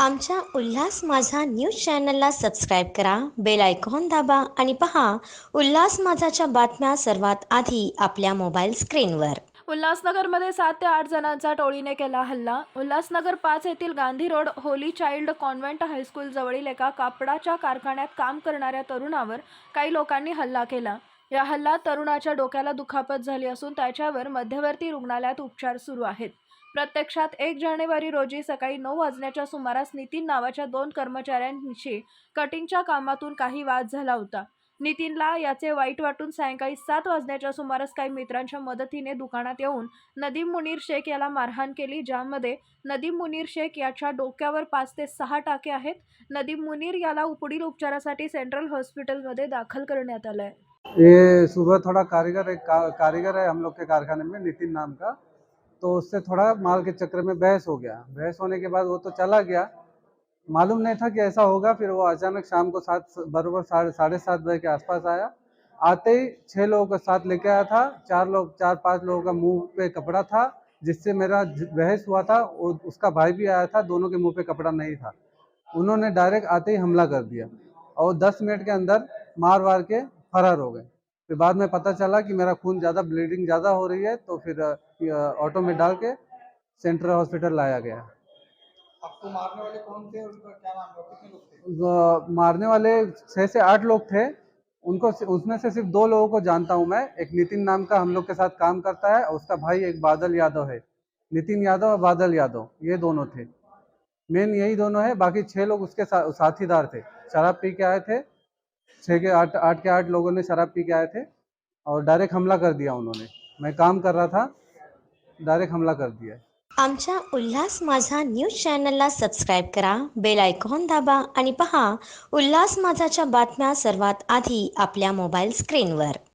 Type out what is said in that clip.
आमच्या उल्हास माझा न्यूज चॅनलला सबस्क्राईब करा बेल आयकॉन दाबा आणि पहा उल्हास माझाच्या बातम्या सर्वात आधी आपल्या मोबाईल स्क्रीनवर. उल्हासनगरमध्ये सात ते आठ जणांचा टोळीने केला हल्ला. उल्हासनगर पाच येथील Gandhi road Holy Child convent high school जवळील एका कापडाच्या कारखान्यात काम करणाऱ्या तरुणावर काही लोकांनी हल्ला केला. या हल्ल्यात तरुणाच्या डोक्याला दुखापत झाली असून त्याच्यावर मध्यवर्ती रुग्णालयात उपचार सुरू आहेत. प्रत्यक्षात एक जानेवारी रोजी सकाळी नऊ वाजण्याच्या सुमारास नितीन नावाच्या दोन कर्मचाऱ्यांशी कटिंगच्या कामातून काही वाद झाला होता. नितीनला याचे वाईट वाटून सायंकाळी सात वाजण्याच्या सुमारास काही मित्रांच्या मदतीने दुकानात येऊन नदीम मुनीर शेख याला मारहाण केली ज्यामध्ये नदीम मुनीर शेख याच्या डोक्यावर पाच ते सहा टाके आहेत. नदीम मुनीर याला पुढील उपचारासाठी सेंट्रल हॉस्पिटलमध्ये दाखल करण्यात आलं आहे ये सुबह थोड़ा कारीगर एक का, कारीगर है हम लोग के कारखाने में नितिन नाम का। तो उससे थोड़ा माल के चक्कर में बहस हो गया। बहस होने के बाद वो तो चला गया। मालूम नहीं था कि ऐसा होगा फिर वो अचानक शाम को सात बराबर साढ़े सात बजे के आसपास आया। आते ही छह लोगों का साथ लेके आया था। चार लोग चार पाँच लोगों का मुँह पे कपड़ा था जिससे मेरा बहस हुआ था। और उसका भाई भी आया था दोनों के मुँह पे कपड़ा नहीं था। उन्होंने डायरेक्ट आते ही हमला कर दिया। और दस मिनट के अंदर मार वार के फरार हो गए। फिर बाद में पता चला कि मेरा खून ज़्यादा ब्लीडिंग ज़्यादा हो रही है तो फिर ऑटो में डाल के सेंट्रल हॉस्पिटल लाया गया। आपको मारने वाले कौन थे? उनका क्या नाम था? कितने लोग थे? मारने वाले छः से आठ लोग थे। उनको उसमें से सिर्फ़ दो लोगों को जानता हूँ मैं। एक नितिन नाम का हम लोग के साथ काम करता है और उसका भाई एक बादल यादव है। नितिन यादव और बादल यादव ये दोनों थे। मेन यही दोनों है बाकी छह लोग उसके सा, साथीदार थे। शराब पी के आए थे। छः के आठ आठ के आठ लोगों ने शराब पी के आए थे और डायरेक्ट हमला कर दिया उन्होंने। मैं काम कर रहा था डायरेक्ट हमला कर दिया। आमच्या उल्हास माझा न्यूज चॅनलला सबस्क्राईब करा बेल आयकॉन दाबा आणि पहा उल्हास माझाच्या बातम्या सर्वात आधी आपल्या मोबाईल स्क्रीनवर.